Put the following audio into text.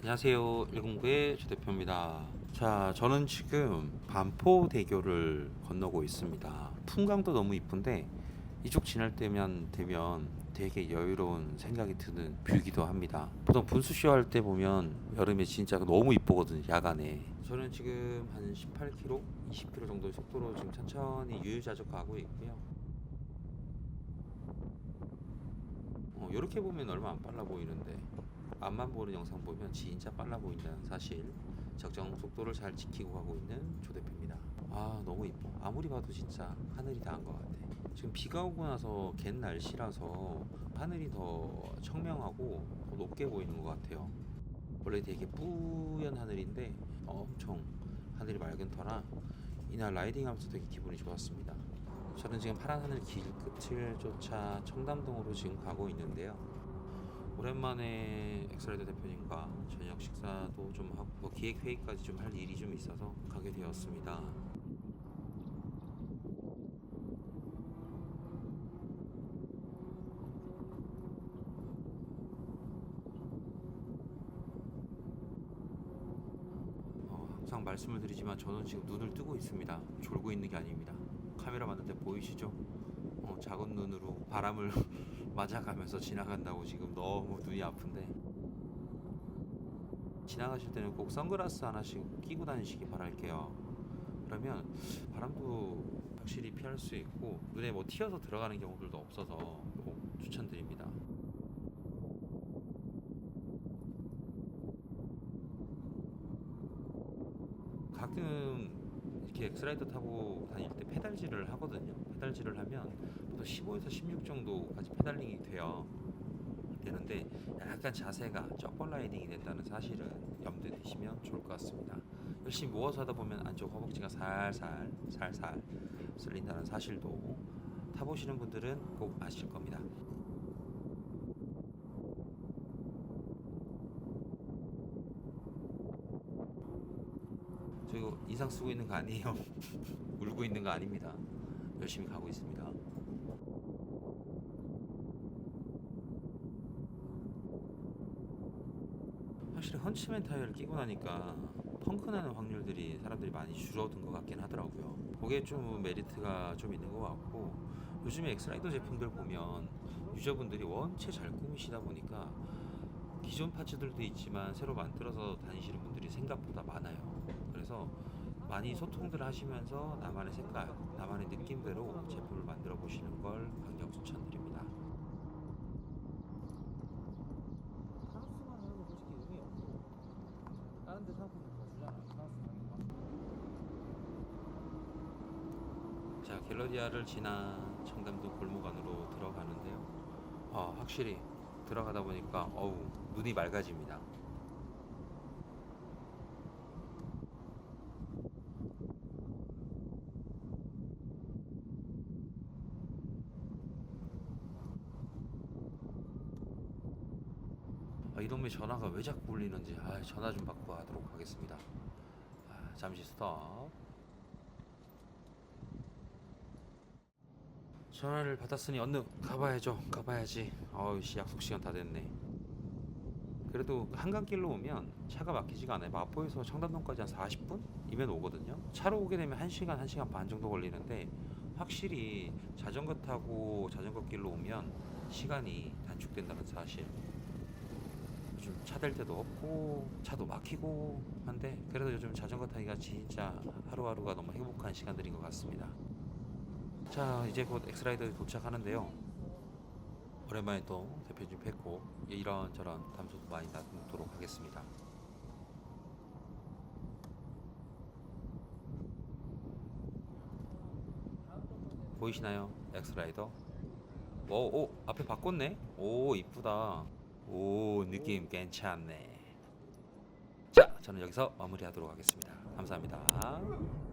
안녕하세요. 109의 조 대표입니다. 자, 저는 지금 반포대교를 건너고 있습니다. 풍광도 너무 이쁜데 이쪽 지날 때면 되면 되게 여유로운 생각이 드는 뷰기도 합니다. 보통 분수쇼 할 때 보면 여름에 진짜 너무 이쁘거든요. 야간에. 저는 지금 한 18km, 20km 정도의 속도로 지금 천천히 유유자적 가고 있고요. 어, 이렇게 보면 얼마 안 빨라 보이는데 앞만 보는 영상 보면 진짜 빨라 보인다는 사실 적정 속도를 잘 지키고 가고 있는 조 대표입니다. 아 너무 이뻐. 아무리 봐도 진짜 하늘이 다한 것 같아. 지금 비가 오고 나서 갠 날씨라서 하늘이 더 청명하고 더 높게 보이는 것 같아요. 원래 되게 뿌연 하늘인데 엄청 하늘이 맑은 터라 이날 라이딩하면서 되게 기분이 좋았습니다. 저는 지금 파란 하늘 길 끝을 쫓아 청담동으로 지금 가고 있는데요 오랜만에 엑스라이더 대표님과 저녁 식사도 좀 하고 뭐 기획 회의까지 좀 할 일이 좀 있어서 가게 되었습니다. 어, 항상 말씀을 드리지만 저는 지금 눈을 뜨고 있습니다. 졸고 있는 게 아닙니다. 카메라 봤는데 보이시죠? 어, 작은 눈으로 바람을 맞아가면서 지나간다고 지금 너무 눈이 아픈데 지나가실 때는 꼭 선글라스 하나씩 끼고 다니시기 바랄게요. 그러면 바람도 확실히 피할 수 있고 눈에 뭐 튀어서 들어가는 경우들도 없어서 꼭 추천드립니다. 가끔 이렇게 엑스라이더 타고 다닐 때 페달질을 하거든요. 페달질을 하면 보통 15에서 16 정도까지 페달링이 돼요. 되는데 약간 자세가 적벌 라이딩이 된다는 사실은 염두에 두시면 좋을 것 같습니다. 열심히 모아서 하다 보면 안쪽 허벅지가 살살 살살 쓸린다는 사실도 타보시는 분들은 꼭 아실 겁니다. 저 이거 인상 쓰고 있는 거 아니에요. 울고 있는 거 아닙니다. 열심히 가고 있습니다. 확실히 헌치맨 타이어를 끼고 나니까 펑크 나는 확률들이 사람들이 많이 줄어든 것 같긴 하더라고요. 그게 좀 메리트가 좀 있는 것 같고 요즘에 엑스라이더 제품들 보면 유저분들이 원체 잘 꾸미시다 보니까 기존 파츠들도 있지만 새로 만들어서 다니시는 분들이 생각보다 많아요. 그래서 많이 소통들 하시면서 나만의 색깔, 나만의 느낌대로 제품을 만들어 보시는 걸 강력 추천드립니다. 카우스만 해도 솔직히 의미 없고 다른 데 상품을 더 주잖아 카우스만 자 갤러리아를 지나 청담동 골목 안으로 들어가는데요. 아 확실히 들어가다 보니까 어우 눈이 맑아집니다. 아, 이놈의 전화가 왜 자꾸 울리는지 아, 전화 좀 받고 하도록 하겠습니다. 아, 잠시 스톱. 전화를 받았으니 얼른 가봐야죠. 가봐야지. 어우씨 약속 시간 다 됐네. 그래도 한강길로 오면 차가 막히지가 않아요. 마포에서 청담동까지 한 40분이면 오거든요. 차로 오게 되면 1시간, 1시간 반 정도 걸리는데 확실히 자전거 타고 자전거 길로 오면 시간이 단축된다는 사실. 요즘 차댈 데도 없고 차도 막히고 한데 그래도 요즘 자전거 타기가 진짜 하루하루가 너무 행복한 시간들인 것 같습니다. 자 이제 곧 엑스라이더에 도착하는데요. 오랜만에 또 대표님 뵙고 이런저런 담소도 많이 나누도록 하겠습니다. 보이시나요? 엑스라이더? 오, 오 앞에 바꿨네? 오 이쁘다 오 느낌 괜찮네. 자 저는 여기서 마무리하도록 하겠습니다. 감사합니다